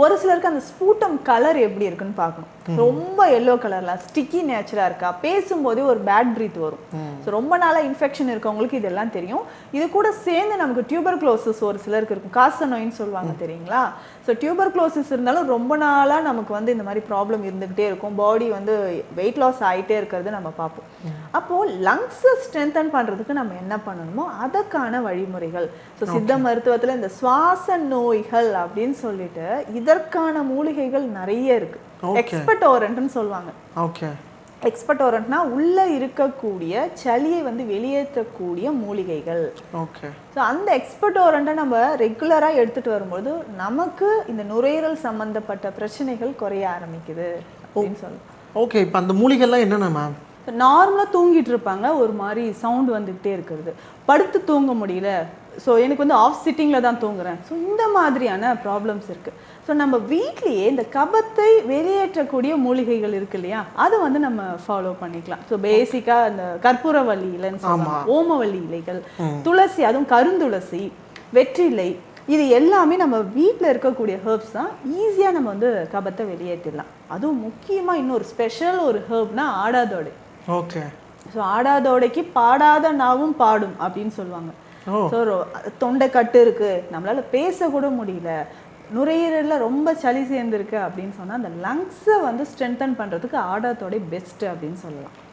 ஒரு சிலருக்கு அந்த ஸ்பூட்டம் கலர் எப்படி இருக்குன்னு பார்க்கணும். ரொம்ப எல்லோ கலர்ல ஸ்டிக்கி நேச்சரா இருக்கா? பேசும்போதே ஒரு பேட் பிரீத் வரும். ஸோ ரொம்ப நாளா இன்ஃபெக்ஷன் இருக்கவங்களுக்கு இதெல்லாம் தெரியும். இது கூட சேர்ந்து நமக்கு டியூபர் க்ளோசஸ் ஒரு சிலருக்கு இருக்கும். காச நோயின்னு சொல்லுவாங்க தெரியுங்களா? ஸோ டியூபர் க்ளோசஸ் இருந்தாலும் ரொம்ப நாளா நமக்கு வந்து இந்த மாதிரி ப்ராப்ளம் இருந்துகிட்டே இருக்கும். பாடி வந்து வெயிட் லாஸ் ஆயிட்டே இருக்கிறது நம்ம பார்ப்போம். அப்போ லங்ஸை ஸ்ட்ரென்தன் பண்றதுக்கு நம்ம என்ன பண்ணணுமோ அதற்கான வழிமுறைகள். ஸோ சித்த மருத்துவத்துல இந்த சுவாச நோய்கள் அப்படின்னு சொல்லிட்டு இதற்கான மூலிகைகள் நிறைய இருக்கு. எக்ஸ்பர்ட் ஓரண்ட்னு சொல்லுவாங்க. ஓகே எக்ஸ்பர்ட் ஓரண்ட்னா உள்ள இருக்கக்கூடிய சளியை வந்து வெளியேற்றக்கூடிய மூலிகைகள். ஓகே ஸோ அந்த எக்ஸ்பர்ட் ஓரண்ட்டை நம்ம ரெகுலராக எடுத்துட்டு வரும்போது நமக்கு இந்த நுரையீரல் சம்பந்தப்பட்ட பிரச்சனைகள் குறைய ஆரம்பிக்குது அப்படின்னு சொல்லலாம் ஓகே இப்போ அந்த மூலிகைலாம் என்னென்ன மேம் நார்மலாக தூங்கிட்டு இருப்பாங்க ஒரு மாதிரி சவுண்ட் வந்துக்கிட்டே இருக்கிறது. படுத்து தூங்க முடியல. ஸோ எனக்கு வந்து ஆஃப் சிட்டிங்கில் தான் தூங்குறேன். ஸோ இந்த மாதிரியான ப்ராப்ளம்ஸ் இருக்குது ஸோ நம்ம வீட்லேயே இந்த கபத்தை வெளியேற்றக்கூடிய மூலிகைகள் இருக்கு இல்லையா? அதை வந்து நம்ம ஃபாலோ பண்ணிக்கலாம். ஸோ பேசிக்காக இந்த கற்பூரவள்ளி இலைன்னு சொல்லுவாங்க. ஓமவல்லி இலைகள் துளசி அதுவும் கருந்துளசி வெற்றிலை இது எல்லாமே நம்ம வீட்டில் இருக்கக்கூடிய ஹெர்ப்ஸ் தான். ஈஸியாக நம்ம வந்து கபத்தை வெளியேற்றிடலாம். அதுவும் முக்கியமாக இன்னொரு ஸ்பெஷல் ஒரு ஹெர்ப்னா ஆடாதோடை. ஓகே. ஸோ ஆடாதோடைக்கு பாடாத நாவும் பாடும் அப்படின்னு சொல்லுவாங்க. ஸோ தொண்டை கட்டு இருக்கு. நம்மளால பேச கூட முடியல. நுரையீரல்ல ரொம்ப சளி சேர்ந்துருக்கு அப்படின்னு சொன்னா அந்த லங்ஸை வந்து ஸ்ட்ரென்தன் பண்றதுக்கு ஆடாதோடை பெஸ்ட் அப்படின்னு சொல்லலாம்.